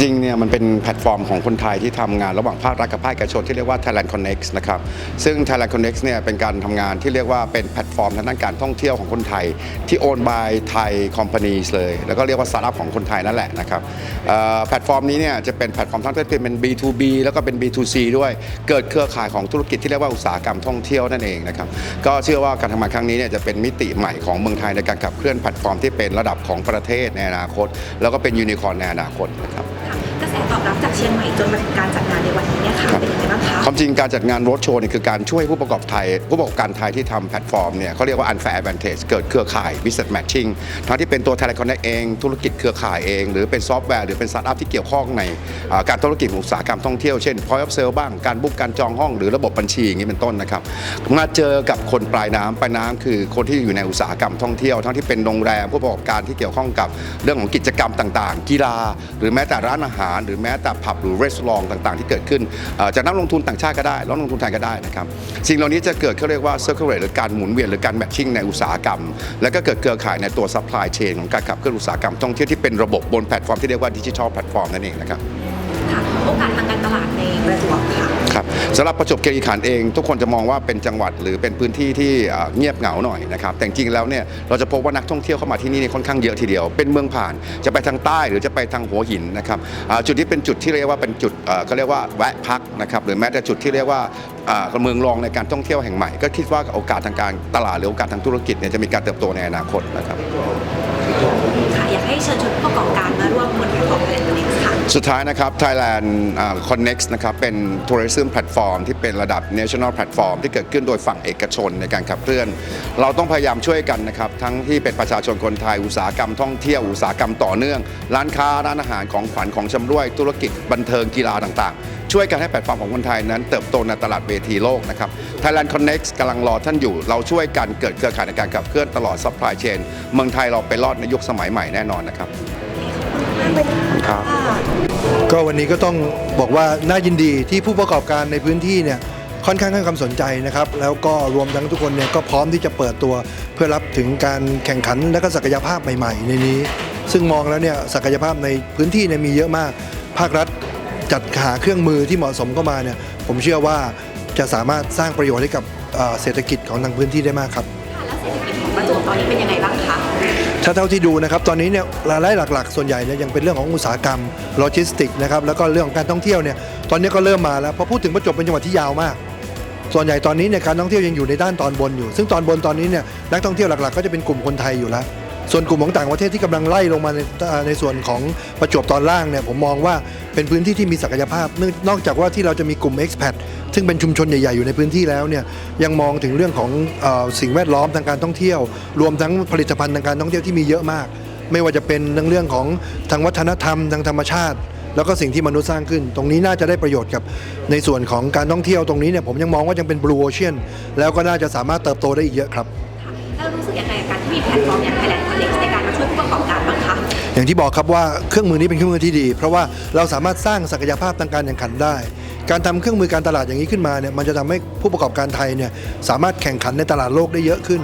จริงเนี่ยมันเป็นแพลตฟอร์มของคนไทยที่ทำงานระหว่างภาครัฐกับภาคเอกชนที่เรียกว่า Thailand Connect นะครับซึ่ง Thailand Connect เนี่ยเป็นการทำงานที่เรียกว่าเป็นแพลตฟอร์มทางด้านการท่องเที่ยวของคนไทย ที่โอน by Thai companies เลย แล้วก็เรียกว่าสตาร์ทอัพของคนไทยนั่นแหละนะครับแพลตฟอร์มนี้เนี่ยจะเป็นแพลตฟอร์มทั้งที่เป็น B2B แล้วก็เป็น B2C ด้วยเกิดเครือข่ายของธุรกิจที่เรียกว่าอุตสาหกรรมท่องเที่ยวนั่นเองนะครับก็เชื่อว่าการทำงานครั้งนี้เนี่ยจะเป็นมิติใหม่ของเมืองไทยในการขับเคลื่อนแพลตฟอร์มที่เป็นระดับของประเทศในอนาคต แล้วก็เป็นยูนิคอร์นในอนาคตนะครับ กระแสตอบรับจากเชียงใหม่จนมาถึงการจัดงานในวันนี้เนี่ยค่ะครับเป็นยังไงบ้างคะความจริงการจัดงานรถโชว์นี่คือการช่วยผู้ประกอบไทย ผู้ประกอบการไทยที่ทำแพลตฟอร์มเนี่ยเขาเรียกว่า unfair advantage เกิดเครือข่าย business matching ทั้งที่เป็นตัว Thailand Connect เอง ธุรกิจเครือข่ายเอง หรือเป็นซอฟต์แวร์หรือเป็นสตาร์ทอัพที่เกี่ยวข้องในอ่าการธุรกิจอุตสาหกรรมท่องเที่ยวเช่น point of sale บ้างการบุ๊กการจองห้องหรือระบบบัญชีอย่างนี้เป็นต้นนะครับมาเจอกับคนปลายน้ำปลายน้ำคือคนที่อยู่ในอุตสาหกรรมท่องเที่ยว ทั้งที่เป็นโรงแรมผู้ประกอบการที่เกี่ยวข้องกับเรื่องของกิจกรรมต่าง ๆ กีฬา หรือแม้แต่ร้านอาหารหรือแม้แต่ผับหรือรีสอร์ทต่าง ๆ ที่เกิดขึ้นจากนักลงทุนต่างชาติก็ได้แล้วนักลงทุนไทยก็ได้นะครับสิ่งเหล่านี้จะเกิดเขาเรียกว่าเซอร์เคิลเรทหรือการหมุนเวียนหรือการแมทชิ่งในอุตสาหกรรม แล้วก็เกิดเครือข่ายในตัวซัพพลายเชนของการขับเคลื่อนอุตสาหกรรมท่องเที่ยวที่เป็นระบบบนแพลตฟอร์มที่เรียกว่าดิจิทัลแพลตฟอร์มนั่นเองนะครับโอ กาสทางการตลาดในประจวบค่ะ ครับสำหรับประจวบคีรีขันธ์เอง ทุกคนจะมองว่าเป็นจังหวัดหรือเป็นพื้นที่ที่เอ่อเงียบเหงาหน่อยนะครับแต่จริงๆแล้วเนี่ยเราจะพบว่านักท่องเที่ยวเข้ามาที่นี่เนี่ยค่อนข้างเยอะทีเดียว เป็นเมืองผ่านจะไปทางใต้หรือจะไปทางหัวหินนะครับอ่าจุดนี้เป็นจุดที่เรียกว่าเป็นจุดเอ่อเขาเรียกว่าแวะพักนะครับหรือแม้แต่จุดที่เรียกว่าอ่าเมืองรองในการท่องเที่ยวแห่งใหม่ ก็คิดว่าโอกาสทางการตลาดหรือโอกาสทางธุรกิจเนี่ยจะมีการเติบโตในอนาคตนะครับ ค่ะ อยากให้เชิญชวนผู้ประกอบการมาร่วมบนแพลตฟอร์มแพลนนี้ค่ะ สุดท้ายนะครับ Thailand อ่า Connect นะครับเป็น tourism platform ที่เป็นระดับ national platform ที่เกิดขึ้นโดยฝั่งเอกชนในการขับเคลื่อน เราต้องพยายามช่วยกันนะครับ ทั้งที่เป็นประชาชนคนไทย อุตสาหกรรมท่องเที่ยวอุตสาหกรรมต่อเนื่อง ร้านค้าร้านอาหารของขวัญของชำร่วย ธุรกิจบันเทิงกีฬาต่างๆ ช่วยกันให้แพลตฟอร์มของคนไทยนั้นเติบโตในตลาดเวทีโลกนะครับ Thailand Connect กำลังรอท่านอยู่ เราช่วยกันเกิดเครือข่ายในการขับเคลื่อนตลอด supply chain เมืองไทยเราไปรอดในยุคสมัยใหม่แน่นอนนะครับ ครับก็วันนี้ก็ต้องบอกว่าน่ายินดีที่ผู้ประกอบการในพื้นที่เนี่ยค่อนข้างให้ความสนใจนะครับ แล้วก็รวมทั้งทุกคนเนี่ยก็พร้อมที่จะเปิดตัวเพื่อรับถึงการแข่งขันและก็ศักยภาพใหม่ ๆ ในนี้ ซึ่งมองแล้วเนี่ยศักยภาพในพื้นที่เนี่ยมีเยอะมาก ภาครัฐจัดหาเครื่องมือที่เหมาะสมเข้ามาเนี่ยผมเชื่อว่าจะสามารถสร้างประโยชน์ให้กับเอ่อเศรษฐกิจของทางพื้นที่ได้มากครับ ค่ะแล้วเศรษฐกิจของประจวบตอนนี้เป็นยังไงบ้างคะ ถ้าเท่าที่ดูนะครับตอนนี้เนี่ยรายได้หลักๆ ส่วนใหญ่เนี่ยยังเป็นเรื่องของอุตสาหกรรมโลจิสติกนะครับแล้วก็เรื่องของการท่องเที่ยวเนี่ยตอนนี้ก็เริ่มมาแล้วพอพูดถึงประจวบเป็นจังหวัดที่ยาวมาก ส่วนใหญ่ตอนนี้เนี่ยการท่องเที่ยวยังอยู่ในด้านตอนบนอยู่ ซึ่งตอนบนตอนนี้เนี่ยนักท่องเที่ยวหลักๆ ก็จะเป็นกลุ่มคนไทยอยู่แล้ว ส่วนกลุ่มของต่างประเทศที่กำลังไล่ลงมาในในส่วนของประจวบตอนล่างเนี่ยผมมองว่าเป็นพื้นที่ที่มีศักยภาพเนื่องนอกจากว่าที่เราจะมีกลุ่ม expat ซึ่งเป็นชุมชนใหญ่ๆอยู่ในพื้นที่แล้วเนี่ยยังมองถึงเรื่องของอสิ่งแวดล้อมทางการท่องเที่ยว รวมทั้งผลิตภัณฑ์ทางการท่องเที่ยวที่มีเยอะมาก ไม่ว่าจะเป็นเรื่องเรื่องของทางวัฒนธรรมทางธรรมชาติแล้วก็สิ่งที่มนุษย์สร้างขึ้น ตรงนี้น่าจะได้ประโยชน์กับในส่วนของการท่องเที่ยวตรงนี้เนี่ยผมยังมองว่ายังเป็น blue ocean แล้วก็น่าจะสามารถเติบโตได้อีกเยอะครับแล้วรู้สึกยังไงกับการที่ มีแพลตฟอร์มอย่าง Thailand Connect ในการมาช่วยผู้ประกอบการบ้างคะ อย่างที่บอกครับว่าเครื่องมือนี้เป็นเครื่องมือที่ดี เพราะว่าเราสามารถสร้างศักยภาพทางการแข่งขันได้ การทำเครื่องมือการตลาดอย่างนี้ขึ้นมาเนี่ยมันจะทำให้ผู้ประกอบการไทยเนี่ยสามารถแข่งขันในตลาดโลกได้เยอะขึ้น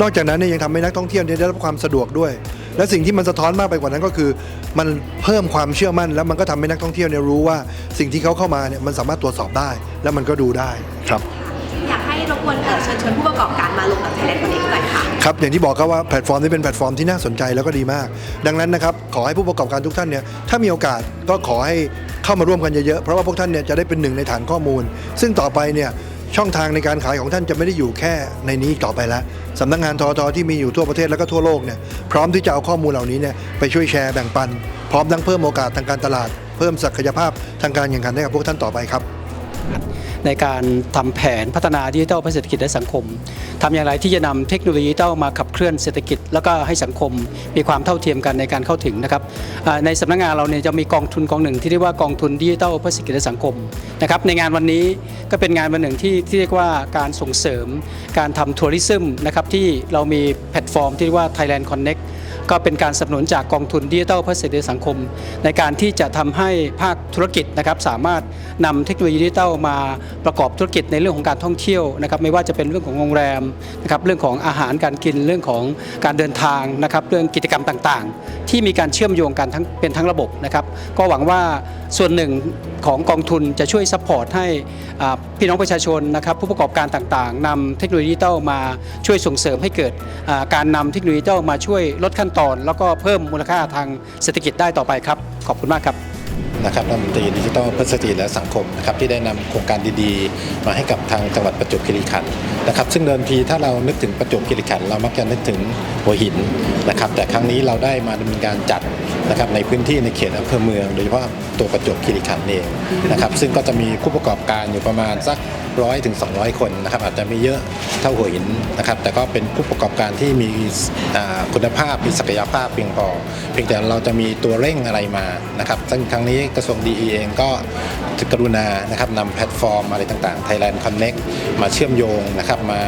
นอกจากนั้นเนี่ยยังทำให้นักท่องเที่ยวเนี่ยได้รับความสะดวกด้วย และสิ่งที่มันสะท้อนมากไปกว่านั้นก็คือ มันเพิ่มความเชื่อมั่น แล้วมันก็ทำให้นักท่องเที่ยวเนี่ยรู้ว่าสิ่งที่เขาเข้ามาเนี่ยมันสามารถตรวจสอบได้ แล้วมันก็ดูได้ครับ อยากให้รบกวนเอ่อเชิญชวนผู้ประกอบการมาลงกับ Thailand Connect หน่อย ครับอย่างที่บอกครับว่าแพลตฟอร์มนี้เป็นแพลตฟอร์มที่น่าสนใจแล้วก็ดีมาก ดังนั้นนะครับขอให้ผู้ประกอบการทุกท่านเนี่ยถ้ามีโอกาสก็ขอให้เข้ามาร่วมกันเยอะๆเพราะว่าพวกท่านเนี่ยจะได้เป็นหนึ่งในฐานข้อมูล ซึ่งต่อไปเนี่ยช่องทางในการขายของท่านจะไม่ได้อยู่แค่ในนี้ต่อไปแล้วสำนักงานทอทที่มีอยู่ทั่วประเทศแล้วก็ทั่วโลกเนี่ยพร้อมที่จะเอาข้อมูลเหล่านี้เนี่ยไปช่วยแชร์แบ่งปัน พร้อมทั้งเพิ่มโอกาสทางการตลาด เพิ่มศักยภาพทางการแข่งขันให้กับพวกท่านต่อไปครับ ในการทำแผนพัฒนาดิจิทัลเพื่อเศรษฐกิจและสังคมทำอย่างไรที่จะนำเทคโนโลยีดิจิทัลมาขับเคลื่อนเศรษฐกิจ แล้วก็ให้สังคมมีความเท่าเทียมกันในการเข้าถึงนะครับในสำนักงานเราเนี่ยจะมีกองทุนกองหนึ่ง ที่เรียกว่ากองทุนดิจิทัลเพื่อเศรษฐกิจและสังคมนะครับในงานวันนี้ก็เป็นงานวันหนึ่งที่ที่เรียกว่าการส่งเสริมการทำทัวริซึมนะครับที่เรามีแพลตฟอร์มที่เรียกว่า Thailand Connect ก็เป็นการสนับสนุนจากกองทุนดิจิทัลเพื่อเศรษฐกิจสังคม ในการที่จะทำให้ภาคธุรกิจนะครับสามารถนำเทคโนโลยีดิจิทัลมาประกอบธุรกิจในเรื่องของการท่องเที่ยวนะครับไม่ว่าจะเป็นเรื่องของโรงแรมนะครับเรื่องของอาหารการกินเรื่องของการเดินทางนะครับเรื่องกิจกรรมต่างๆ ที่มีการเชื่อมโยงกันทั้งเป็นทั้งระบบนะครับก็หวังว่า ส่วนหนึ่งของกองทุนจะช่วยซัพพอร์ตให้พี่น้องประชาชนนะครับผู้ประกอบการต่างๆนำเทคโนโลยีดิจิทัลมาช่วยส่งเสริมให้เกิดการนำเทคโนโลยีดิจิทัลมาช่วยลดขั้นตอน แล้วก็เพิ่มมูลค่าทางเศรษฐกิจได้ต่อไปครับ ขอบคุณมากครับ นะครับรัฐมนตรีดิจิทัลเพื่อเศรษฐกิจและสังคมนะครับที่ได้นำโครงการดีๆ มาให้กับทางจังหวัดประจวบคีรีขันธ์นะครับ ซึ่งเดิมทีถ้าเรานึกถึงประจวบคีรีขันธ์เรามักจะนึกถึงหัวหินนะครับ แต่ครั้งนี้เราได้มาดำเนินการจัดนะครับในพื้นที่ในเขตอำเภอเมือง โดยเฉพาะตัวประจวบคีรีขันธ์เองนะครับ ซึ่งก็จะมีผู้ประกอบการอยู่ประมาณสัก ร้อยถึง200 คนนะครับอาจจะไม่เยอะเท่าหัวหินนะครับแต่ก็เป็นผู้ประกอบการที่มีคุณภาพมีศักยภาพเพียงพอ เพียงแต่เราจะมีตัวเร่งอะไรมานะครับซึ่งครั้งนี้กระทรวงดีเองก็ กรุณานะครับนำแพลตฟอร์มอะไรต่างๆ Thailand Connect มาเชื่อมโยงนะครับมา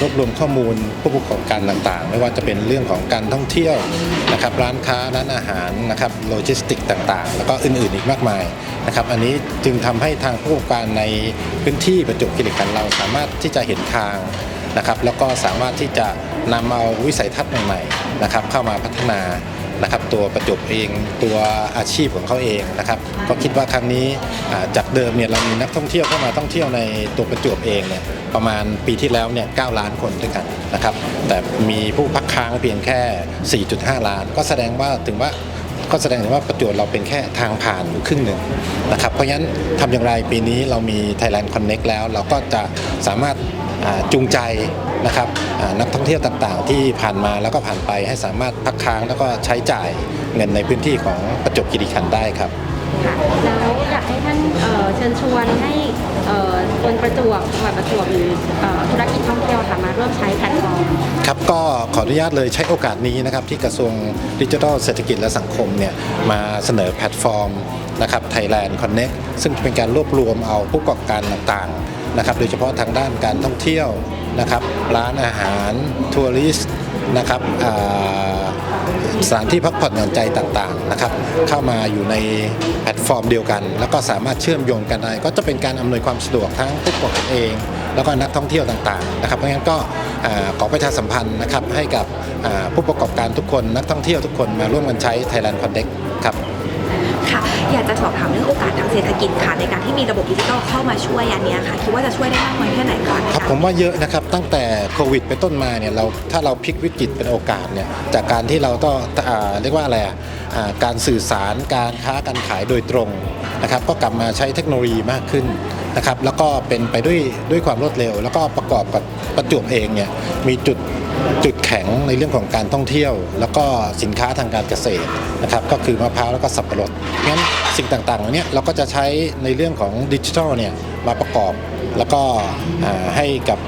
รวบรวมข้อมูลผู้ประกอบการต่างๆ ไม่ว่าจะเป็นเรื่องของการท่องเที่ยวนะครับร้านค้าร้านอาหารนะครับโลจิสติกต่างๆ แล้วก็อื่นๆอีกมากมายนะครับอันนี้จึงทำให้ทางผู้ประกอบการในพื้นที่ประจวบคีรีขันธ์เราสามารถที่จะเห็นทางนะครับแล้วก็สามารถที่จะนำเอาวิสัยทัศน์ใหม่ๆนะครับเข้ามาพัฒนา นะครับตัวประจวบเองตัวอาชีพของเขาเองนะครับก็คิดว่าครั้งนี้อ่าจากเดิมเนี่ยเรามีนักท่องเที่ยวเข้ามาท่องเที่ยวในตัวประจวบเองเนี่ยประมาณปีที่แล้วเนี่ย9ล้านคนด้วยกันนะครับแต่มีผู้พักค้างเพียงแค่ 4.5 ล้าน ก็แสดงว่าถึงว่าก็แสดงถึงว่าประจวบเราเป็นแค่ทางผ่านอยู่ครึ่งหนึ่งนะครับเพราะฉะนั้นทำอย่างไรปีนี้เรามี Thailand Connect แล้ว เราก็จะสามารถอ่า จูงใจนะครับอ่านักท่องเที่ยวต่างๆ ที่ผ่านมาแล้วก็ผ่านไปให้สามารถพักค้างแล้วก็ใช้จ่ายเงินในพื้นที่ของประจวบคีรีขันธ์ได้ครับค่ะแล้วอยากให้ท่านเอ่อเชิญชวนให้เอ่อคนประจวบจังหวัดประจวบหรือเอ่อธุรกิจท่องเที่ยวค่ะมาร่วมใช้แพลตฟอร์มครับก็ขออนุญาตเลยใช้โอกาสนี้นะครับที่กระทรวงดิจิทัลเศรษฐกิจและสังคมเนี่ยมาเสนอแพลตฟอร์มนะครับ Thailand Connect ซึ่งเป็นการรวบรวมเอาผู้ประกอบการต่างๆ นะครับโดยเฉพาะทางด้านการท่องเที่ยวนะครับร้านอาหารทัวริสต์นะครับสถานที่พักผ่อนหย่อนใจต่างๆนะครับเข้ามาอยู่ในแพลตฟอร์มเดียวกัน แล้วก็สามารถเชื่อมโยงกันได้ ก็จะเป็นการอำนวยความสะดวกทั้งผู้ประกอบเอง แล้วก็นักท่องเที่ยวต่างๆนะครับเพราะงั้นก็ขอประชาสัมพันธ์นะครับให้กับผู้ประกอบการทุกคนนักท่องเที่ยวทุกคนมาร่วมกันใช้ Thailand Connect ครับ อยากจะสอบถามเรื่องโอกาสทางเศรษฐกิจค่ะในการที่มีระบบดิจิทัลเข้ามาช่วยอันนี้ค่ะคิดว่าจะช่วยได้มากน้อยแค่ไหนคะในครับผมว่าเยอะนะครับตั้งแต่โควิดเป็นต้นมาเนี่ยเราถ้าเราพลิกวิกฤตเป็นโอกาสเนี่ยจากการที่เราต้องอเรียกว่าอะไรอะอ่าการสื่อสารการค้าการขายโดยตรงนะครับก็กลับมาใช้เทคโนโลยีมากขึ้นนะครับแล้วก็เป็นไปด้วยด้วยความรวดเร็ว แล้วก็ประกอบกับประจวบเองเนี่ยมีจุด จุดแข็งในเรื่องของการท่องเที่ยว แล้วก็สินค้าทางการเกษตรนะครับก็คือมะพร้าวแล้วก็สับปะรดงั้นสิ่งต่างๆเหล่านี้เราก็จะใช้ในเรื่องของดิจิทัลเนี่ยมาประกอบ แล้วก็ให้กับ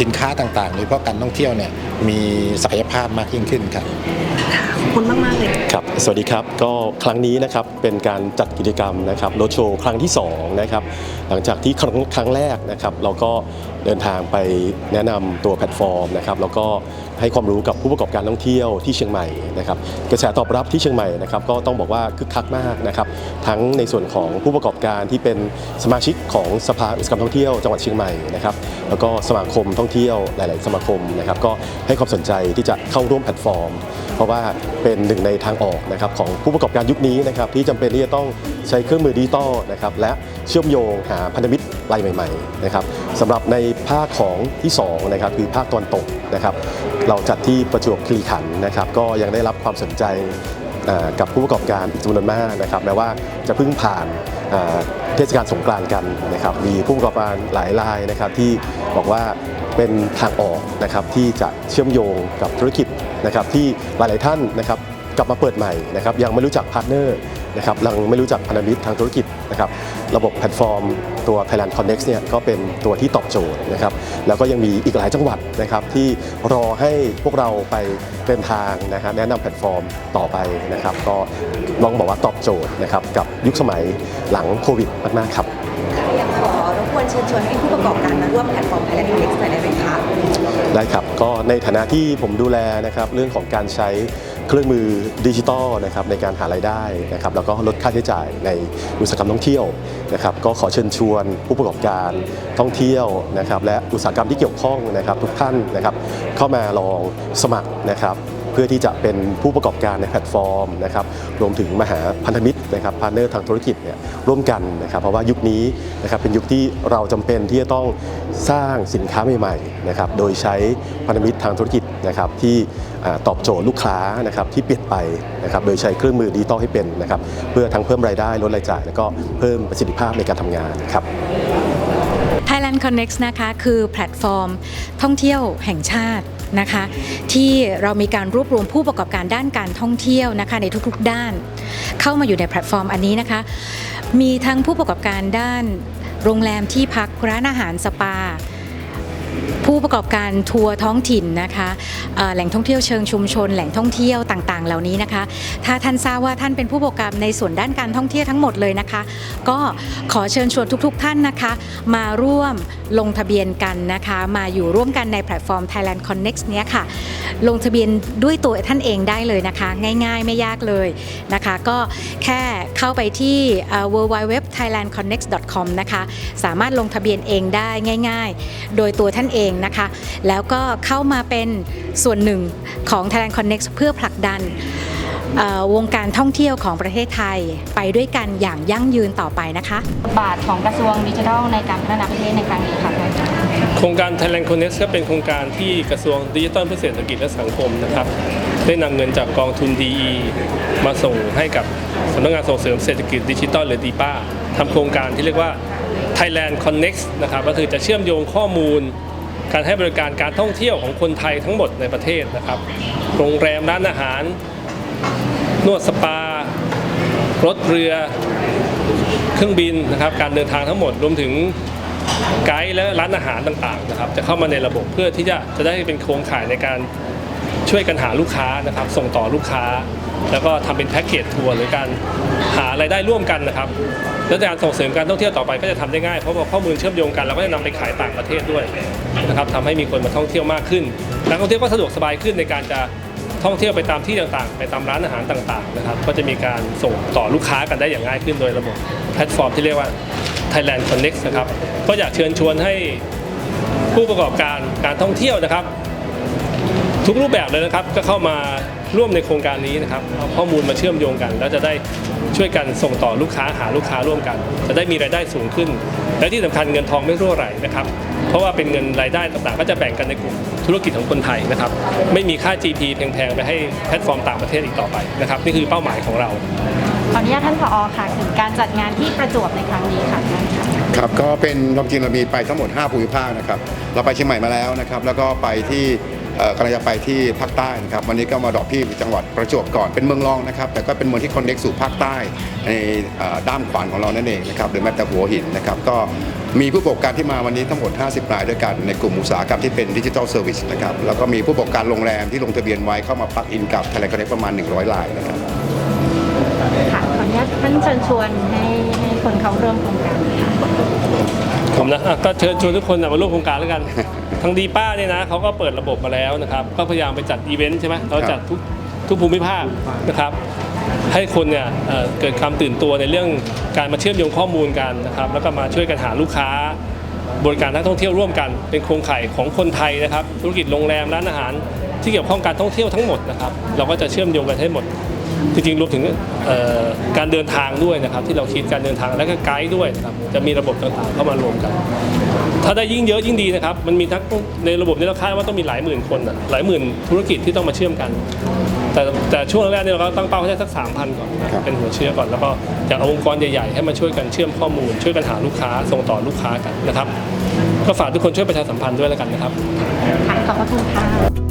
สินค้าต่างๆโดยเฉพาะการท่องเที่ยวเนี่ยมีศักยภาพมากยิ่งขึ้นครับ ค่ะขอบคุณมากๆเลยครับ สวัสดีครับ ก็ครั้งนี้นะครับเป็นการจัดกิจกรรมนะครับรถโชว์ครั้งที่2นะครับหลังจากที่ครั้งครั้งแรกนะครับเราก็เดินทางไปแนะนำตัวแพลตฟอร์มนะครับแล้วก็ ให้ความรู้กับผู้ประกอบการท่องเที่ยวที่เชียงใหม่นะครับกระแสตอบรับที่เชียงใหม่นะครับก็ต้องบอกว่าคึกคักมากนะครับทั้งในส่วนของผู้ประกอบการที่เป็นสมาชิกของสภาอุตสาหกรรมท่องเที่ยวจังหวัดเชียงใหม่นะครับแล้วก็สมาคมท่องเที่ยวหลาย ๆ สมาคมนะครับก็ให้ความสนใจที่จะเข้าร่วมแพลตฟอร์ม เพราะว่าเป็นหนึ่งในทางออกนะครับของผู้ประกอบการยุคนี้นะครับที่จำเป็นที่จะต้องใช้เครื่องมือดิจิตอลนะครับและเชื่อมโยงหาพันธมิตรรายใหม่ ๆ นะครับสำหรับในภาคของที่2นะครับคือภาคตะวันตกนะครับ เราจัดที่ประจวบคีรีขันธ์นะครับ ก็ยังได้รับความสนใจกับผู้ประกอบการจำนวนมากนะครับแม้ว่าจะเพิ่งผ่านเทศกาลสงกรานต์กันนะครับ มีผู้ประกอบการหลายรายนะครับที่บอกว่าเป็นทางออกนะครับที่จะเชื่อมโยงกับธุรกิจนะครับที่หลาย ๆ ท่านนะครับกลับมาเปิดใหม่นะครับยังไม่รู้จักพาร์ทเนอร์ นะครับยังไม่รู้จักพันธมิตรทางธุรกิจนะครับระบบแพลตฟอร์มตัว Thailand Connect เนี่ยก็เป็นตัวที่ตอบโจทย์นะครับแล้วก็ยังมีอีกหลายจังหวัดนะครับที่รอให้พวกเราไปเดินทางนะครับแนะนำแพลตฟอร์มต่อไปนะครับก็ลองบอกว่าตอบโจทย์นะครับกับยุคสมัยหลังโควิดมากๆครับอยากขอรบกวนเชิญชวนให้ผู้ประกอบการมาร่วมแพลตฟอร์ม Thailand Connect หน่อยได้ไหมคะได้ครับก็ในฐานะที่ผมดูแลนะครับเรื่องของการใช้ เครื่องมือดิจิตอลนะครับในการหารายได้นะครับแล้วก็ลดค่าใช้จ่ายในอุตสาหกรรมท่องเที่ยวนะครับก็ขอเชิญชวนผู้ประกอบการท่องเที่ยวนะครับและอุตสาหกรรมที่เกี่ยวข้องนะครับทุกท่านนะครับเข้ามาลองสมัครนะครับ พื่อที่จะเป็นผู้ประกอบการในแพลตฟอร์มนะครับรวมถึงมหาพันธมิตรนะครับพาร์เนอร์ทางธุรกิจเนี่ยร่วมกันนะครับเพราะว่ายุคนี้นะครับเป็นยุคที่เราจำเป็นที่จะต้องสร้างสินค้าใหม่ๆนะครับโดยใช้พันธมิตรทางธุรกิจนะครับที่ตอบโจทย์ลูกค้านะครับที่เปลี่ยนไปนะครับโดยใช้เครื่องมือดิจิตอลให้เป็นนะครับเพื่อทั้งเพิ่มรายได้ลดรายจ่าย แล้วก็เพิ่มประสิทธิภาพในการทำงานครับ Thailand Connect นะคะคือแพลตฟอร์มท่องเที่ยวแห่งชาตินะคะที่เรามีการรวบรวมผู้ประกอบการด้านการท่องเที่ยวนะคะในทุกๆด้าน เข้ามาอยู่ในแพลตฟอร์มอันนี้นะคะ มีทั้งผู้ประกอบการด้านโรงแรมที่พักร้านอาหารสปา ผู้ประกอบการทัวร์ท้องถิ่นนะคะแหล่งท่องเที่ยวเชิงชุมชน แหล่งท่องเที่ยวต่างๆ เหล่านี้นะคะ ถ้าท่านทราบว่าท่านเป็นผู้ประกอบการในส่วนด้านการท่องเที่ยวทั้งหมดเลยนะคะ ก็ขอเชิญชวนทุก ๆ ท่านนะคะ มาร่วมลงทะเบียนกันนะคะ มาอยู่ร่วมกันในแพลตฟอร์ม Thailand Connect เนี้ยค่ะ ลงทะเบียนด้วยตัวท่านเองได้เลยนะคะ ง่ายๆ ไม่ยากเลยนะคะ ก็แค่เข้าไปที่เอ่อ www.thailandconnect.com นะคะ สามารถลงทะเบียนเองได้ง่าย ๆ โดยตัวท่านเองนะคะ แล้วก็เข้ามาเป็นส่วนหนึ่งของ Thailand Connect เพื่อผลักดันวงการท่องเที่ยวของประเทศไทยไปด้วยกันอย่างยั่งยืนต่อไปนะคะบทบาทของกระทรวงดิจิทัลในการพัฒนาประเทศในครั้งนี้ค่ะโครงการ Thailand Connect ก็เป็นโครงการที่กระทรวงดิจิทัลเพื่อเศรษฐกิจและสังคมนะครับ ได้นำเงินจากกองทุน DE มาส่งให้กับสำนักงานส่งเสริมเศรษฐกิจดิจิทัลหรือดีป้าทำโครงการที่เรียกว่า Thailand Connect นะครับก็คือจะเชื่อมโยงข้อมูล การให้บริการการท่องเที่ยวของคนไทยทั้งหมดในประเทศนะครับ โรงแรมร้านอาหาร นวดสปา รถเรือ เครื่องบินนะครับ การเดินทางทั้งหมดรวมถึงไกด์และร้านอาหารต่างๆนะครับ จะเข้ามาในระบบเพื่อที่จะจะได้เป็นโครงข่ายในการช่วยกันหาลูกค้านะครับ ส่งต่อลูกค้า แล้วก็ทำเป็นแพ็กเกจทัวร์หรือการหารายได้ร่วมกันนะครับแล้วการส่งเสริมการท่องเที่ยวต่อไปก็จะทำได้ง่ายเพราะว่าข้อมูลเชื่อมโยงกันเราก็จะนำไปขายต่างประเทศด้วยนะครับทำให้มีคนมาท่องเที่ยวมากขึ้นนักท่องเที่ยวก็สะดวกสบายขึ้นในการจะท่องเที่ยวไปตามที่ต่างๆ ไปตามร้านอาหารต่างๆนะครับก็จะมีการส่งต่อลูกค้ากันได้อย่างง่ายขึ้นโดยระบบแพลตฟอร์มที่เรียกว่า Thailand Connect นะครับก็อยากเชิญชวนให้ผู้ประกอบการการท่องเที่ยวนะครับ ทุกรูปแบบเลยนะครับก็เข้ามาร่วมในโครงการนี้นะครับเอาข้อมูลมาเชื่อมโยงกัน แล้วจะได้ช่วยกันส่งต่อลูกค้าหาลูกค้าร่วมกัน จะได้มีรายได้สูงขึ้น และที่สำคัญเงินทองไม่รั่วไหลนะครับเพราะว่าเป็นเงินรายได้ต่างๆ ก็จะแบ่งกันในกลุ่มธุรกิจของคนไทยนะครับไม่มีค่า GP แพงๆไปให้แพลตฟอร์มต่างประเทศอีกต่อไปนะครับนี่คือเป้าหมายของเราขออนุญาตท่านผอค่ะถึงการจัดงานที่ประจวบในครั้งนี้ค่ะท่านค่ะครับก็เป็นความจริงเรามีไปทั้งหมด 5 ภูมิภาคนะครับเราไปเชียงใหม่มาแล้วนะครับแล้วก็ไปที่เอ่อ กำลังจะไปที่ภาคใต้นะครับวันนี้ก็มาดรอปที่จังหวัดประจวบก่อนเป็นเมืองรองนะครับ แต่ก็เป็นเมืองที่คอนเน c สู่ภาคใต้ในด้ามขวานของเรานั่นเองนะครับหรือแม้แต่หัวหินนะครับก็มีผู้ประกอบการที่มาวันนี้ทั้งหมด 50 รายด้วยกันในกลุ่มอุตสาหกรรมที่เป็นดิจิทัลเซอร์วิสนะครับแล้วก็มีผู้ประกอบการโรงแรมที่ลงทะเบียนไว้เข้ามาปักอินกับ Thailand Connect ประมาณ 100รายนะครับค่ะขออนุญาตท่านเชิญชวนให้ให้คนเข้าร่วมโครงการ ผมนะอะก็เชิญชวนทุกคนนะมาร่วมโครงการแล้วกัน ทางดีป้าเนี่ยนะเขาก็เปิดระบบมาแล้วนะครับ ก็พยายามไปจัดอีเวนต์ใช่ไหมเราจัดทุกทุกภูมิภาคนะครับ ให้คนเนี่ยเอ่อเกิดความตื่นตัวในเรื่องการมาเชื่อมโยงข้อมูลกันนะครับ แล้วก็มาช่วยกันหาลูกค้า บริการนักท่องเที่ยวร่วมกัน เป็นโครงข่ายของคนไทยนะครับ ธุรกิจโรงแรมร้านอาหารที่เกี่ยวข้องการท่องเที่ยวทั้งหมดนะครับ เราก็จะเชื่อมโยงกันให้หมด จริงๆรวมถึงเอ่อการเดินทางด้วยนะครับ ที่เราคิดการเดินทางและก็ไกด์ด้วยนะครับจะมีระบบต่างๆเข้ามารวมกัน ถ้าได้ยิ่งเยอะยิ่งดีนะครับ มันมีทั้งในระบบนี้เราคาดว่าต้องมีหลายหมื่นคนน่ะหลายหมื่นธุรกิจที่ต้องมาเชื่อมกัน แต่แต่ช่วงแรกๆเนี่ยเราก็ตั้งเป้าให้ได้สักสามพันก่อนนะครับเป็นหัวเชื้อก่อนแล้วก็จากองค์กรใหญ่ๆ ให้มาช่วยกันเชื่อมข้อมูล ช่วยกันหาลูกค้าส่งต่อลูกค้ากันนะครับ ก็ฝากทุกคนช่วยประชาสัมพันธ์ด้วยแล้วกันนะครับค่ะขอบพระคุณค่ะ